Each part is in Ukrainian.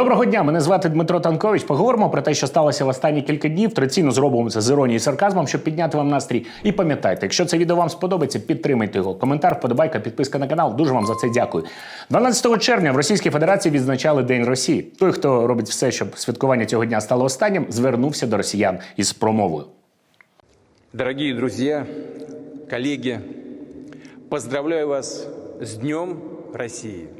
Доброго дня, мене звати Дмитро Танкович. Поговоримо про те, що сталося в останні кілька днів. Традиційно зробимо це з іронією і сарказмом, щоб підняти вам настрій. І пам'ятайте, якщо це відео вам сподобається, підтримайте його. Коментар, вподобайка, підписка на канал. Дуже вам за це дякую. 12 червня в Російській Федерації відзначали День Росії. Той, хто робить все, щоб святкування цього дня стало останнім, звернувся до росіян із промовою. Дорогие друзья, коллеги, поздравляю вас с Днем России.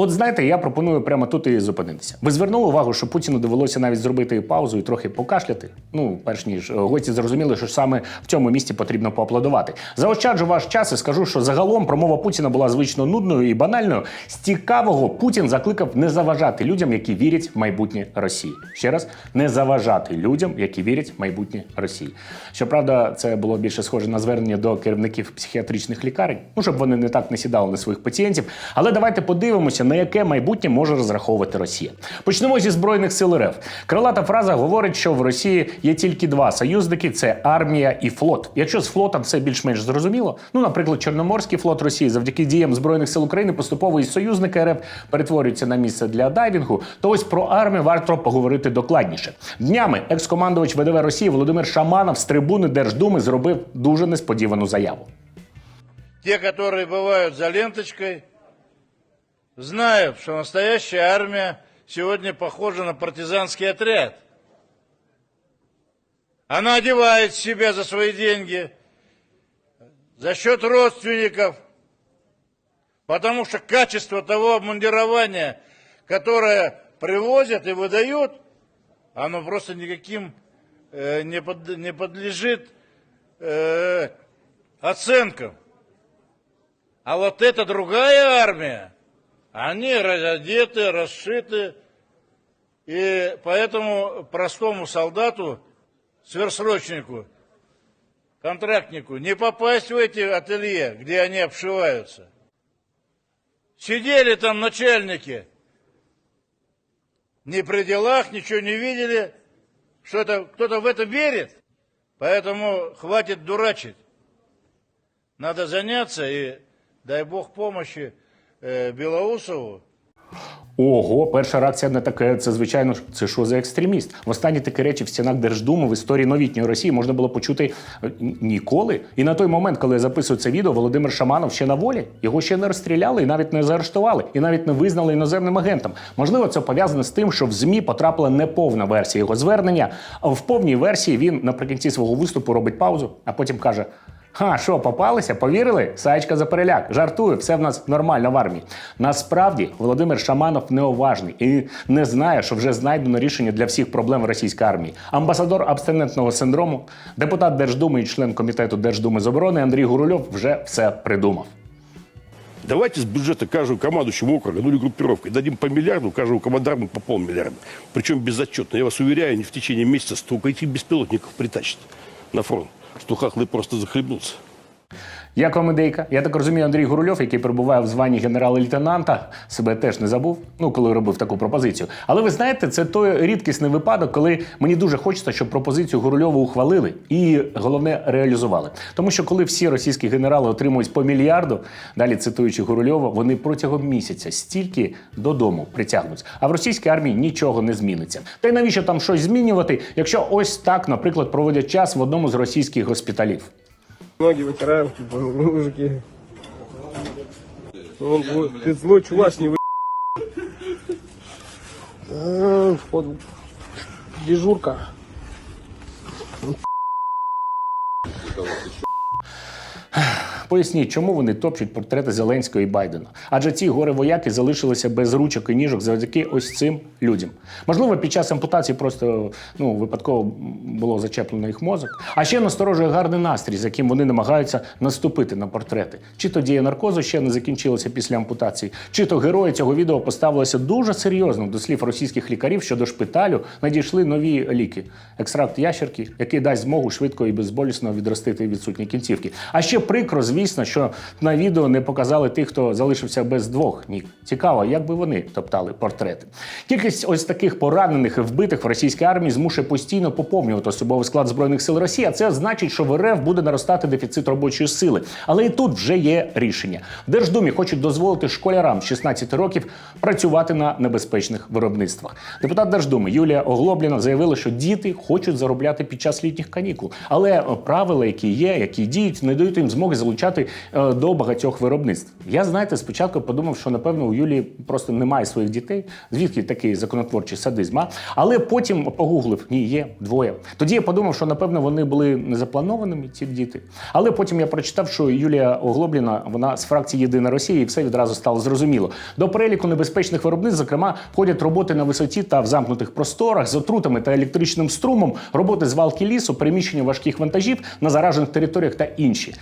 От знаєте, я пропоную прямо тут і зупинитися. Ви звернули увагу, що Путіну довелося навіть зробити паузу і трохи покашляти. Ну, перш ніж е, гості зрозуміли, що саме в цьому місці потрібно поаплодувати. Заощаджу ваш час і скажу, що загалом промова Путіна була звично нудною і банальною. З цікавого Путін закликав не заважати людям, які вірять в майбутнє Росії. Ще раз не заважати людям, які вірять в майбутнє Росії. Щоправда, це було більше схоже на звернення до керівників психіатричних лікарень, ну щоб вони не так не сідали на своїх пацієнтів. Але давайте подивимося, на яке майбутнє може розраховувати Росія. Почнемо зі збройних сил РФ. Крилата фраза говорить, що в Росії є тільки два союзники: це армія і флот. Якщо з флотом все більш-менш зрозуміло, ну, наприклад, Чорноморський флот Росії завдяки діям збройних сил України поступово із союзника РФ перетворюється на місце для дайвінгу. То ось про армію варто поговорити докладніше. Днями екс-командувач ВДВ Росії Володимир Шаманов з трибуни Держдуми зробив дуже несподівану заяву. Те, которые бывают за ленточкой, знают, что настоящая армия сегодня похожа на партизанский отряд. Она одевает себя за свои деньги, за счет родственников, потому что качество того обмундирования, которое привозят и выдают, оно просто никаким э, не, под- не подлежит э, оценкам. А вот эта другая армия, они разодеты, расшиты, и поэтому простому солдату, сверхсрочнику, контрактнику не попасть в эти ателье, где они обшиваются. Сидели там начальники, не при делах, ничего не видели, что это кто-то в это верит. Поэтому хватит дурачить. Надо заняться и дай бог помощи э, Белоусову. Ого, перша реакція на таке, це звичайно ж, це що за екстреміст. Востаннє такі речі в стінах Держдуму в історії новітньої Росії можна було почути е, ніколи. І на той момент, коли я записую це відео, Володимир Шаманов ще на волі. Його ще не розстріляли і навіть не заарештували, і навіть не визнали іноземним агентом. Можливо, це пов'язано з тим, що в ЗМІ потрапила неповна версія його звернення. А в повній версії він наприкінці свого виступу робить паузу, а потім каже. Ха, що, попалися? Повірили? Саєчка за переляк. Жартую, все в нас нормально в армії. Насправді Володимир Шаманов неуважний і не знає, що вже знайдено рішення для всіх проблем російської армії. Амбасадор абстинентного синдрому, депутат Держдуми і член комітету Держдуми з оборони Андрій Гурульов вже все придумав. Давайте с бюджета каждого командующего округа, ну или группировкой, дадим по миллиарду, каждому командарму по полмиллиарда. Причем безотчетно. Я вас уверяю, не в течение месяца столько этих беспилотников притащат на фронт, что хохлы просто захлебнутся. Як вам ідейка? Я так розумію, Андрій Гурульов, який перебуває в званні генерала-лейтенанта, себе теж не забув, ну коли робив таку пропозицію. Але ви знаєте, це той рідкісний випадок, коли мені дуже хочеться, щоб пропозицію Гурульова ухвалили і головне реалізували. Тому що коли всі російські генерали отримують по мільярду, далі цитуючи Гурульова, вони протягом місяця стільки додому притягнуть. А в російській армії нічого не зміниться. Та й навіщо там щось змінювати, якщо ось так, наприклад, проводять час в одному з російських госпіталів. Ноги вытираем, типа, мужики. Он ты злой чувак, не вы... А, дежурка. Поясніть, чому вони топчуть портрети Зеленського і Байдена? Адже ці горе вояки залишилися без ручок і ніжок завдяки ось цим людям. Можливо, під час ампутації просто ну випадково було зачеплено їх мозок. А ще насторожує гарний настрій, з яким вони намагаються наступити на портрети. Чи то дія наркозу ще не закінчилася після ампутації, чи то герої цього відео поставилися дуже серйозно до слів російських лікарів, що до шпиталю надійшли нові ліки. Екстракт ящерки, який дасть змогу швидко і безболісно відростити відсутні кінцівки. А ще прикро звісно, що на відео не показали тих, хто залишився без двох ніг. Цікаво, як би вони топтали портрети. Кількість ось таких поранених і вбитих в російській армії змушує постійно поповнювати особовий склад збройних сил Росії. А це значить, що в РФ буде наростати дефіцит робочої сили. Але і тут вже є рішення. В Держдумі хочуть дозволити школярам з 16 років працювати на небезпечних виробництвах. Депутат Держдуми Юлія Оглобліна заявила, що діти хочуть заробляти під час літніх канікул, але правила, які є, які діють, не дають їм змоги залучати е, до багатьох виробництв. Я знаєте, спочатку подумав, що напевно у Юлії просто немає своїх дітей. Звідки такий законотворчий садизм? А? Але потім погуглив, ні, є двоє. Тоді я подумав, що напевно вони були незапланованими, ці діти. Але потім я прочитав, що Юлія Оглобліна, вона з фракції Єдина Росія, і все відразу стало зрозуміло. До переліку небезпечних виробництв, зокрема, входять роботи на висоті та в замкнутих просторах з отрутами та електричним струмом, роботи з валки лісу, переміщення важких вантажів на заражених територіях та інші.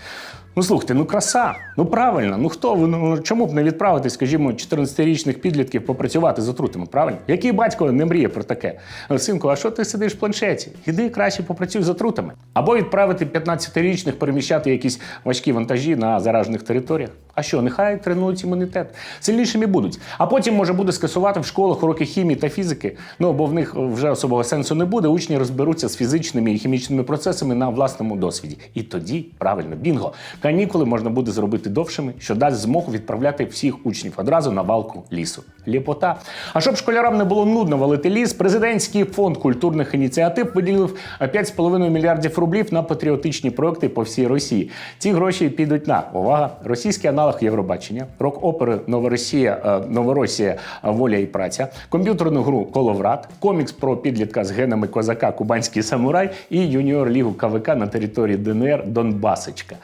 Ну слухайте, ну краса, ну правильно, ну хто? Ну чому б не відправити, скажімо, 14-річних підлітків попрацювати з отрутами? Правильно? Який батько не мріє про таке? «Ну, Синку, а що ти сидиш в планшеті? Іди краще попрацюй з отрутами. Або відправити 15-річних переміщати якісь важкі вантажі на заражених територіях. А що, нехай тренують імунітет. Сильнішими будуть. А потім може буде скасувати в школах уроки хімії та фізики. Ну бо в них вже особого сенсу не буде. Учні розберуться з фізичними і хімічними процесами на власному досвіді. І тоді, правильно, бінго, канікули можна буде зробити довшими, що дасть змогу відправляти всіх учнів одразу на валку лісу. Ліпота. А щоб школярам не було нудно валити ліс, президентський фонд культурних ініціатив виділив 5,5 мільярдів рублів на патріотичні проекти по всій Росії. Ці гроші підуть на увага, російський аналог Євробачення, рок-опери Новоросія, е, Новоросія, Воля і праця, комп'ютерну гру Коловрат, комікс про підлітка з генами козака Кубанський самурай і юніор лігу КВК на території ДНР Донбасочка.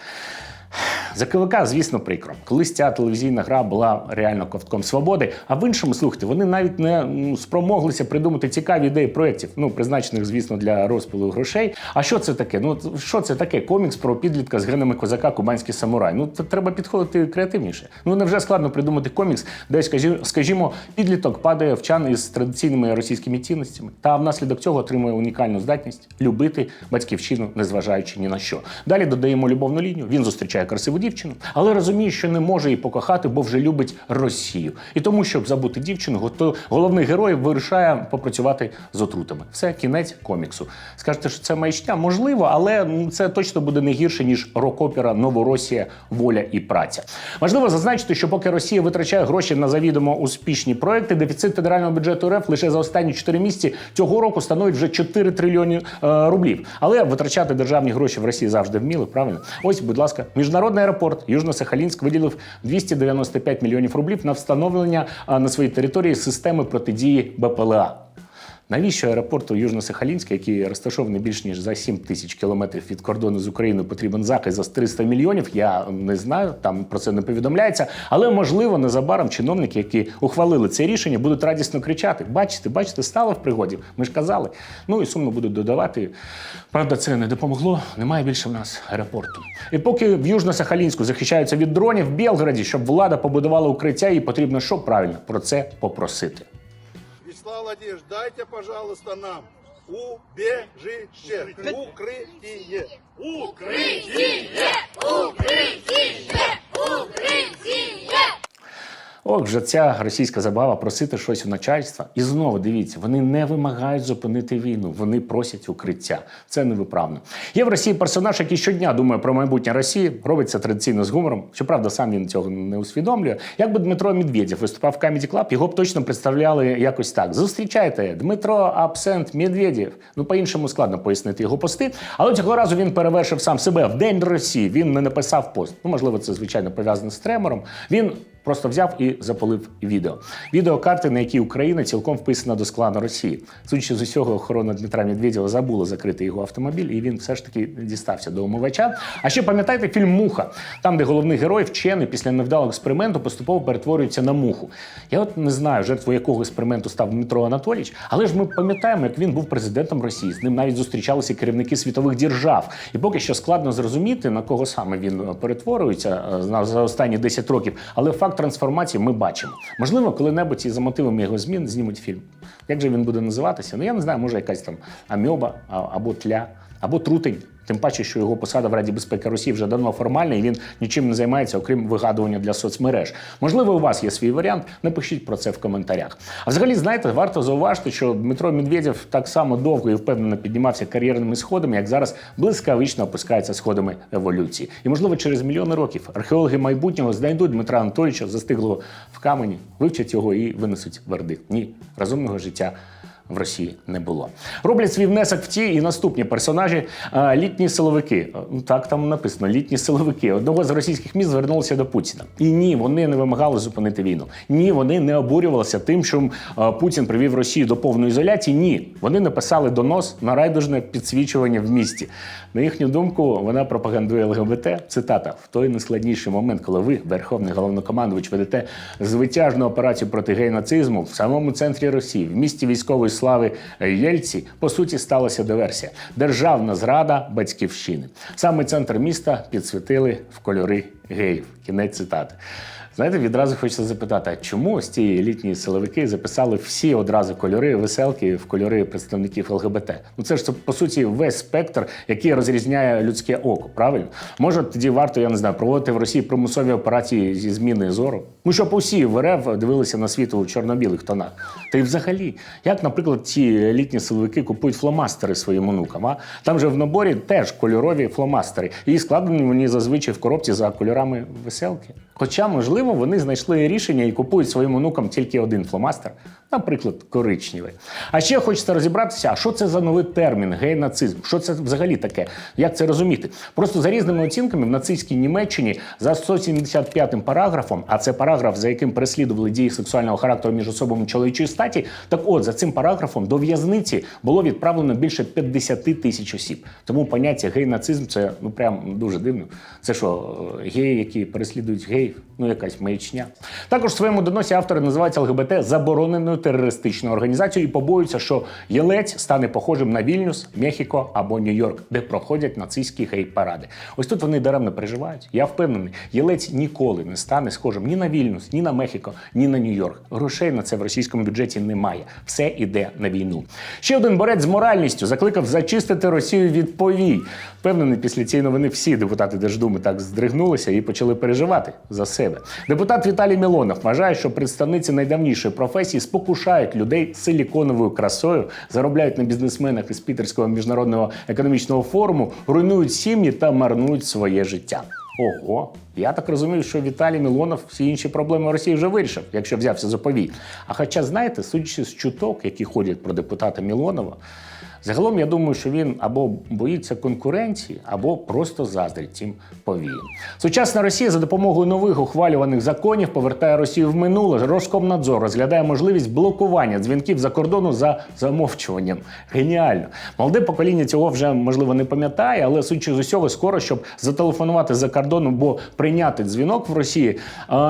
За КВК, звісно, прикро. Колись ця телевізійна гра була реально ковтком свободи. А в іншому слухайте, вони навіть не спромоглися придумати цікаві ідеї проєктів, ну призначених, звісно, для розпилу грошей. А що це таке? Ну що це таке? Комікс про підлітка з генами козака Кубанський самурай. Ну це треба підходити креативніше. Ну невже складно придумати комікс, де скажі- скажімо, підліток падає в чан із традиційними російськими цінностями, та внаслідок цього отримує унікальну здатність любити батьківщину, незважаючи ні на що. Далі додаємо любовну лінію. Він зустрічає красиву дівчину, але розуміє, що не може її покохати, бо вже любить Росію. І тому, щоб забути дівчину, гото- головний герой вирішає попрацювати з отрутами. Все кінець коміксу. Скажете, що це маячня? Можливо, але це точно буде не гірше ніж рок-опера Новоросія, воля і праця. Важливо зазначити, що поки Росія витрачає гроші на завідомо успішні проекти, дефіцит федерального бюджету РФ лише за останні 4 місяці цього року становить вже 4 трильйони е, рублів. Але витрачати державні гроші в Росії завжди вміли, правильно? Ось, будь ласка, міжнародний аеропорт Южно-Сахалінськ виділив 295 мільйонів рублів на встановлення на своїй території системи протидії БПЛА. Навіщо аеропорту Южно-Сахалінська, який розташований більш ніж за 7 тисяч кілометрів від кордону з Україною, потрібен захист за 300 мільйонів? Я не знаю, там про це не повідомляється. Але можливо, незабаром чиновники, які ухвалили це рішення, будуть радісно кричати: бачите, бачите, стало в пригоді. Ми ж казали. Ну і сумно будуть додавати. Правда, це не допомогло. Немає більше в нас аеропорту. І поки в Южно-Сахалінську захищаються від дронів, в Білграді, щоб влада побудувала укриття, їй потрібно що правильно про це попросити. Вячеслав одежду. дайте, пожалуйста, нам убежище, укрытие. Укрытие! Укрытие! укрытие. Ох, вже ця російська забава просити щось у начальства. І знову дивіться, вони не вимагають зупинити війну, вони просять укриття. Це невиправно. Є в Росії персонаж, який щодня думає про майбутнє Росії, робить це традиційно з гумором. Щоправда, сам він цього не усвідомлює. Якби Дмитро Медведєв виступав в Comedy Club, його б точно представляли якось так: зустрічайте Дмитро Абсент Медведєв. Ну по-іншому складно пояснити його пости. Але цього разу він перевершив сам себе в День Росії. Він не написав пост. Ну можливо, це звичайно пов'язано з тремором. Він Просто взяв і запалив відео. Відеокарти, на якій Україна цілком вписана до складу Росії. Судячи з усього, охорона Дмитра Медведєва забула закрити його автомобіль, і він все ж таки дістався до умивача. А ще пам'ятаєте фільм Муха, там, де головний герой, вчений після невдалого експерименту, поступово перетворюється на муху. Я от не знаю, жертвою якого експерименту став Дмитро Анатолійович, але ж ми пам'ятаємо, як він був президентом Росії. З ним навіть зустрічалися керівники світових держав. І поки що складно зрозуміти, на кого саме він е, перетворюється е, за останні 10 років. Але факт трансформації ми бачимо. Можливо, коли-небудь і за мотивами його змін знімуть фільм. Як же він буде називатися? Ну я не знаю, може якась там амьоба або тля. Або трутень, Тим паче, що його посада в Раді безпеки Росії вже давно формальна, і він нічим не займається, окрім вигадування для соцмереж. Можливо, у вас є свій варіант. Напишіть про це в коментарях. А взагалі, знаєте, варто зауважити, що Дмитро Медведєв так само довго і впевнено піднімався кар'єрними сходами, як зараз блискавично опускається сходами еволюції. І можливо, через мільйони років археологи майбутнього знайдуть Дмитра Анатолійовича застиглого в камені, вивчать його і винесуть вердикт. Ні, розумного життя в Росії не було. Роблять свій внесок в ті і наступні персонажі літні силовики. Ну, Так там написано: літні силовики. Одного з російських міст звернулися до Путіна. І ні, вони не вимагали зупинити війну. Ні, вони не обурювалися тим, що Путін привів Росію до повної ізоляції. Ні, вони написали донос на райдужне підсвічування в місті. На їхню думку, вона пропагандує ЛГБТ. Цитата: в той найскладніший момент, коли ви, верховний головнокомандувач, ведете звитяжну операцію проти гей-нацизму в самому центрі Росії, в місті військової слави Єльці, по суті, сталася диверсія. Державна зрада батьківщини. Саме центр міста підсвітили в кольори геїв. Кінець цитати. Знаєте, відразу хочеться запитати, а чому ось ці елітні силовики записали всі одразу кольори веселки в кольори представників ЛГБТ? Ну це ж це, по суті весь спектр, який розрізняє людське око. Правильно? Може, тоді варто, я не знаю, проводити в Росії примусові операції зі зміни зору? Ну щоб усі в РФ дивилися на світ у чорно-білих тонах. Та й взагалі, як, наприклад, ці елітні силовики купують фломастери своїм онукам? А там же в наборі теж кольорові фломастери, і складені вони зазвичай в коробці за кольорами веселки. Хоча, можливо, вони знайшли рішення і купують своїм онукам тільки один фломастер, наприклад, коричневий. А ще хочеться розібратися, а що це за новий термін гей-нацизм? Що це взагалі таке? Як це розуміти? Просто за різними оцінками в нацистській Німеччині за 175 параграфом, а це параграф, за яким переслідували дії сексуального характеру між особами чоловічої статі. Так от за цим параграфом до в'язниці було відправлено більше 50 тисяч осіб. Тому поняття гей-нацизм це ну прям дуже дивно. Це що, е, геї, які переслідують геїв? Ну якась маячня. Також в своєму доносі автори називають ЛГБТ забороненою терористичною організацією і побоюються, що Єлець стане похожим на Вільнюс, Мехіко або Нью-Йорк, де проходять нацистські гей-паради. Ось тут вони даремно переживають. Я впевнений, Єлець ніколи не стане схожим ні на Вільнюс, ні на Мехіко, ні на Нью-Йорк. Грошей на це в російському бюджеті немає. Все іде на війну. Ще один борець з моральністю закликав зачистити Росію від повій. Впевнений, після цієї новини всі депутати Держдуми так здригнулися і почали переживати за себе. Депутат Віталій Мілонов вважає, що представниці найдавнішої професії спокушають людей силіконовою красою, заробляють на бізнесменах із Пітерського міжнародного економічного форуму, руйнують сім'ї та марнують своє життя. Ого, я так розумію, що Віталій Мілонов всі інші проблеми Росії вже вирішив, якщо взявся за повій. А хоча, знаєте, судячи з чуток, які ходять про депутата Мілонова, загалом я думаю, що він або боїться конкуренції, або просто заздрить цим повіям. Сучасна Росія за допомогою нових ухвалюваних законів повертає Росію в минуле. Роскомнадзор розглядає можливість блокування дзвінків за кордону за замовчуванням. Геніально. Молоде покоління цього вже можливо не пам'ятає, але судячи з усього, скоро, щоб зателефонувати за кордоном, бо прийняти дзвінок в Росії,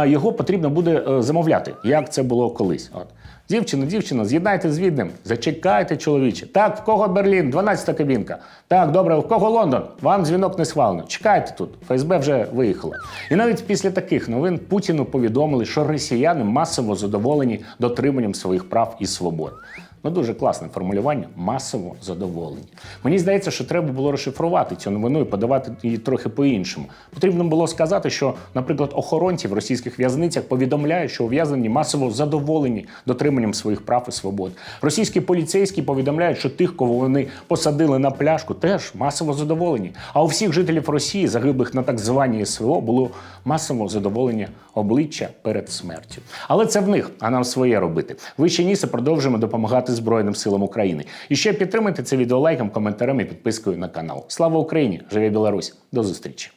його потрібно буде е, замовляти, як це було колись. От. Дівчина, дівчина, з'єднайте з відним. Зачекайте, чоловіче. Так, в кого Берлін? 12-та кабінка. Так, добре, в кого Лондон? Вам дзвінок не схвалено. Чекайте тут. ФСБ вже виїхала. І навіть після таких новин Путіну повідомили, що росіяни масово задоволені дотриманням своїх прав і свобод. Ну, дуже класне формулювання масово задоволені. Мені здається, що треба було розшифрувати цю новину і подавати її трохи по-іншому. Потрібно було сказати, що, наприклад, охоронці в російських в'язницях повідомляють, що ув'язнені масово задоволені дотриманням своїх прав і свобод. Російські поліцейські повідомляють, що тих, кого вони посадили на пляшку, теж масово задоволені. А у всіх жителів Росії, загиблих на так званій СВО, було масово задоволення обличчя перед смертю. Але це в них, а нам своє робити. Ви ще нісе продовжуємо допомагати Збройним силам України. І ще підтримайте це відео лайком, коментарем і підпискою на канал. Слава Україні! Живе Білорусь! До зустрічі!